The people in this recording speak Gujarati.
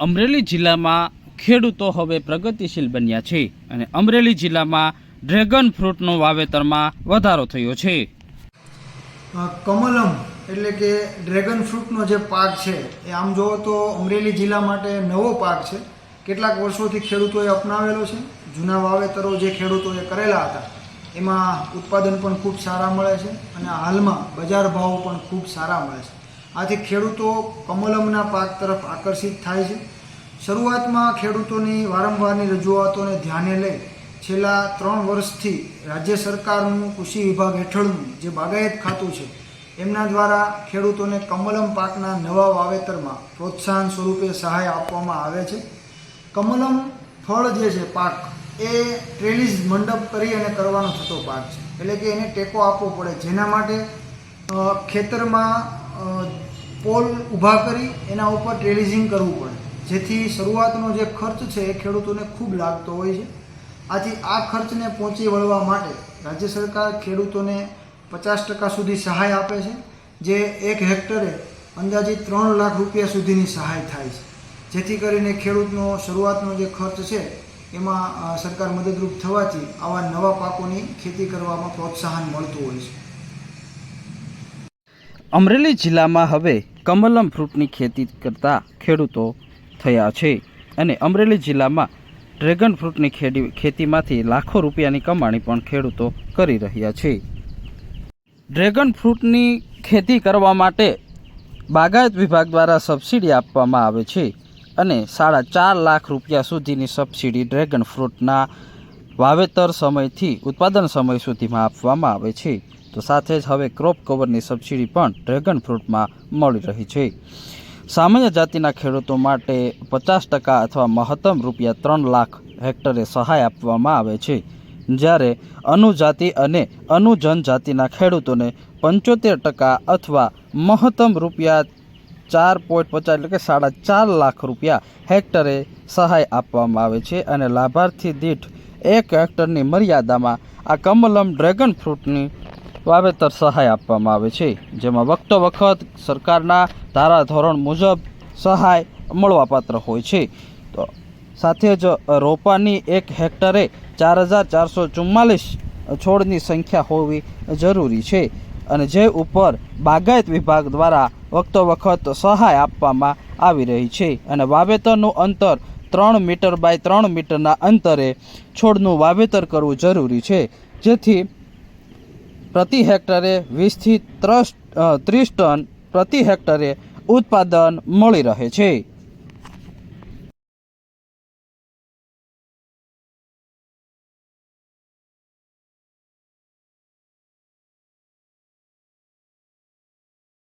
અમરેલી જિલ્લામાં ખેડૂતો હવે પ્રગતિશીલ બન્યા છે અને અમરેલી જિલ્લામાં ડ્રેગન ફ્રૂટનો વાવેતરમાં વધારો થયો છે. કમલમ એટલે કે ડ્રેગન ફ્રૂટનો જે પાક છે, એ આમ જોવો તો અમરેલી જિલ્લા માટે નવો પાક છે. કેટલાક વર્ષોથી ખેડૂતોએ અપનાવેલો છે. જૂના વાવેતરો જે ખેડૂતોએ કરેલા હતા, એમાં ઉત્પાદન પણ ખૂબ સારા મળે છે અને હાલમાં બજાર ભાવો પણ ખૂબ સારા મળે છે. આથી ખેડૂતો કમલમના પાક તરફ આકર્ષિત થાય છે. શરૂઆતમાં ખેડૂતોની વારંવારની રજૂઆતોને ધ્યાને લઈ છેલ્લા ત્રણ વર્ષથી રાજ્ય સરકારનું કૃષિ વિભાગ હેઠળનું જે બાગાયત ખાતું છે, એમના દ્વારા ખેડૂતોને કમલમ પાકના નવા વાવેતરમાં પ્રોત્સાહન સ્વરૂપે સહાય આપવામાં આવે છે. કમલમ ફળ જે છે પાક, એ ટ્રેલીઝ મંડપ કરી અને કરવાનો થતો પાક છે. એટલે કે એને ટેકો આપવો પડે. જેના માટે ખેતરમાં પોલ ઊભા કરી એના ઉપર ટ્રેલિઝિંગ કરવું પડે. જેથી શરૂઆતનો જે ખર્ચ છે એ ખેડૂતોને ખૂબ લાગતો હોય છે. આથી આ ખર્ચને પહોંચી વળવા માટે રાજ્ય સરકાર ખેડૂતોને પચાસ ટકા સુધી સહાય આપે છે, જે એક હેક્ટરે અંદાજિત ત્રણ લાખ રૂપિયા સુધીની સહાય થાય છે. જેથી કરીને ખેડૂતનો શરૂઆતનો જે ખર્ચ છે એમાં સરકાર મદદરૂપ થવાથી આવા નવા પાકોની ખેતી કરવામાં પ્રોત્સાહન મળતું હોય છે. અમરેલી જિલ્લામાં હવે કમલમ ફ્રૂટની ખેતી કરતા ખેડૂતો થયા છે અને અમરેલી જિલ્લામાં ડ્રેગન ફ્રૂટની ખેડી, ખેતીમાંથી લાખો રૂપિયાની કમાણી પણ ખેડૂતો કરી રહ્યા છે. ડ્રેગન ફ્રૂટની ખેતી કરવા માટે બાગાયત વિભાગ દ્વારા સબસિડી આપવામાં આવે છે અને સાડા ચાર લાખ રૂપિયા સુધીની સબસિડી ડ્રેગન ફ્રૂટના વાવેતર સમયથી ઉત્પાદન સમય સુધીમાં આપવામાં આવે છે. તો સાથે જ હવે ક્રોપ કવરની સબસિડી પણ ડ્રેગન ફ્રૂટમાં મળી રહી છે. સામાન્ય જાતિના ખેડૂતો માટે પચાસ ટકા અથવા મહત્તમ રૂપિયા ત્રણ લાખ હેક્ટરે સહાય આપવામાં આવે છે. જ્યારે અનુજાતિ અને અનુજન જાતિના ખેડૂતોને પંચોતેર ટકા અથવા મહત્તમ રૂપિયા ચાર પોઈન્ટ પચાસ એટલે કે સાડા ચાર લાખ રૂપિયા હેક્ટરે સહાય આપવામાં આવે છે અને લાભાર્થી દીઠ એક હેક્ટરની મર્યાદામાં આ કમલમ ડ્રેગન ફ્રૂટની વાવેતર સહાય આપવામાં આવે છે, જેમાં વખતો વખત સરકારના ધારાધોરણ મુજબ સહાય મળવાપાત્ર હોય છે. તો સાથે જ રોપાની એક હેક્ટરે ચાર હજાર ચારસો ચુમ્માલીસ છોડની સંખ્યા હોવી જરૂરી છે અને જે ઉપર બાગાયત વિભાગ દ્વારા વખતો વખત સહાય આપવામાં આવી રહી છે અને વાવેતરનું અંતર ત્રણ મીટર બાય ત્રણ મીટરના અંતરે છોડનું વાવેતર કરવું જરૂરી છે. જેથી પ્રતિ હેક્ટરે વીસથી ત્રસ ત્રીસ ટન પ્રતિ હેક્ટરે ઉત્પાદન મળી રહે છે.